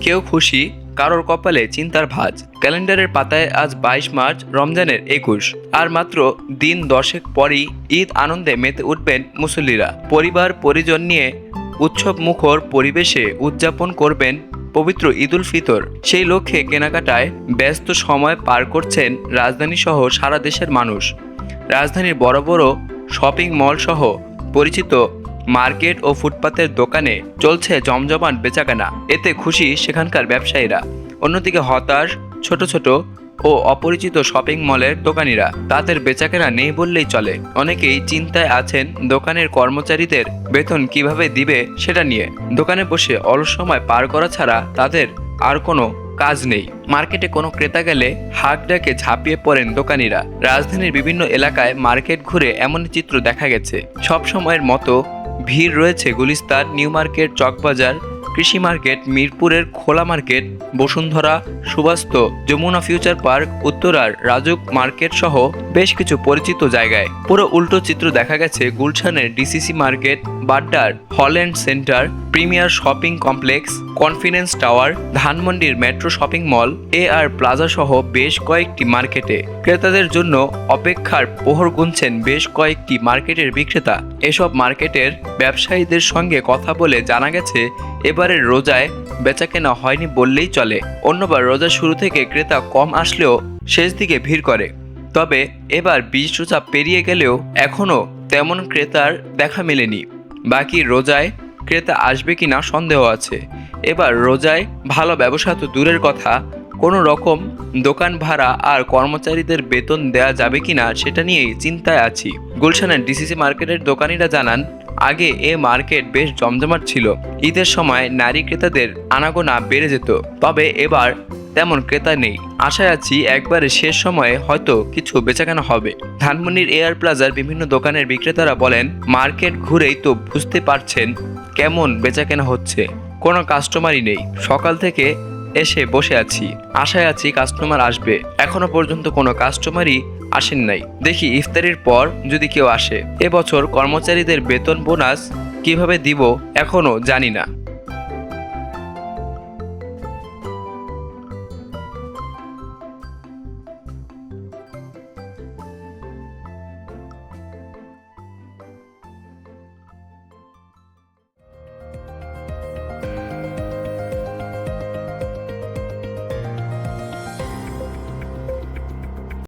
কেউ খুশি, কারোর কপালে চিন্তার ভাঁজ। ক্যালেন্ডারের পাতায় আজ বাইশ মার্চ, রমজানের একুশ। আর মাত্র দিন দশেক পরই ঈদ আনন্দে মেতে উঠবেন মুসল্লিরা। পরিবার, পরিজন নিয়ে উৎসব মুখর পরিবেশে উদযাপন করবেন পবিত্র ঈদুল ফিতর। সেই লক্ষ্যে কেনাকাটায় ব্যস্ত সময় পার করছেন রাজধানী সহ সারা দেশের মানুষ। রাজধানীর বড় বড় শপিং মল সহ পরিচিত মার্কেট ও ফুটপাতের দোকানে চলছে জমজমাট বেচাকেনা। এতে খুশি সেখানকার ব্যবসায়ীরা। অন্যদিকে হতাশ, ছোট ছোট ও অপরিচিত শপিং মলের দোকানিরা তাদের বেচাকেনা নেই বললেই চলে। অনেকেই চিন্তায় আছেন দোকানের কর্মচারীদের বেতন কীভাবে দিবে সেটা নিয়ে। দোকানে বসে অলস সময় পার করা ছাড়া তাদের আর কোনো কাজ নেই। মার্কেটে কোনো ক্রেতা গেলে হাঁক ডাকে ঝাঁপিয়ে পড়েন দোকানিরা। রাজধানীর বিভিন্ন এলাকায় মার্কেট ঘুরে এমন চিত্র দেখা গেছে। সব সময়ের মতো ভিড় রয়েছে গুলিস্তান নিউ মার্কেট চকবাজার কৃষি মার্কেট, মিরপুরের খোলা market, Bashundhara, Subastu, Jamuna future park, উত্তরার রাজুক মার্কেট সহ বেশ কিছু পরিচিত জায়গায়। পুরো উল্টো চিত্র দেখা গেছে গুলশানের DCC market, বাড্ডার Holland centre, premier shopping complex, confidence tower, ধানমন্ডির metro shopping mall, A R plaza সহ বেশ কয়েকটি মার্কেটে। ক্রেতাদের জন্য অপেক্ষার পোহর গুনছেন বেশ কয়েকটি মার্কেটের বিক্রেতা। এসব মার্কেটের ব্যবসায়ীদের সঙ্গে কথা বলে জানা গেছে এবারের রোজায় বেচাকেনা হয়নি বললেই চলে। অন্যবার রোজা শুরু থেকে ক্রেতা কম আসলেও শেষ দিকে ভিড় করে। তবে এবার বিশ রোজা পেরিয়ে গেলেও এখনও তেমন ক্রেতার দেখা মেলেনি। বাকি রোজায় ক্রেতা আসবে কি না সন্দেহ আছে। এবার রোজায় ভালো ব্যবসা তো দূরের কথা, কোনো রকম দোকান ভাড়া আর কর্মচারীদের বেতন দেয়া যাবে কিনা সেটা নিয়েই চিন্তায় আছি। গুলশানের ডিসিসি মার্কেটের দোকানিরা জানান আগে এ মার্কেট বেশ জমজমাট ছিল। ঈদের সময় নারী ক্রেতাদের আনাগোনা বেড়ে যেত। তবে এবার তেমন ক্রেতা নেই। আশায় আছি একবারে শেষ সময়ে হয়তো কিছু বেচাকেনা হবে। ধানমন্ডির এয়ার প্লাজার বিভিন্ন দোকানের বিক্রেতারা বলেন, মার্কেট ঘুরেই তো বুঝতে পারছেন কেমন বেচাকেনা হচ্ছে। কোনো কাস্টমারই নেই। সকাল থেকে এসে বসে আছি। আশায় আছি কাস্টমার আসবে। এখনও পর্যন্ত কোনো কাস্টমারই আসেন নাই। দেখি ইফতারির পর যদি কেউ আসে এবছর কর্মচারীদের বেতন বোনাস কীভাবে দিব এখনও জানি না।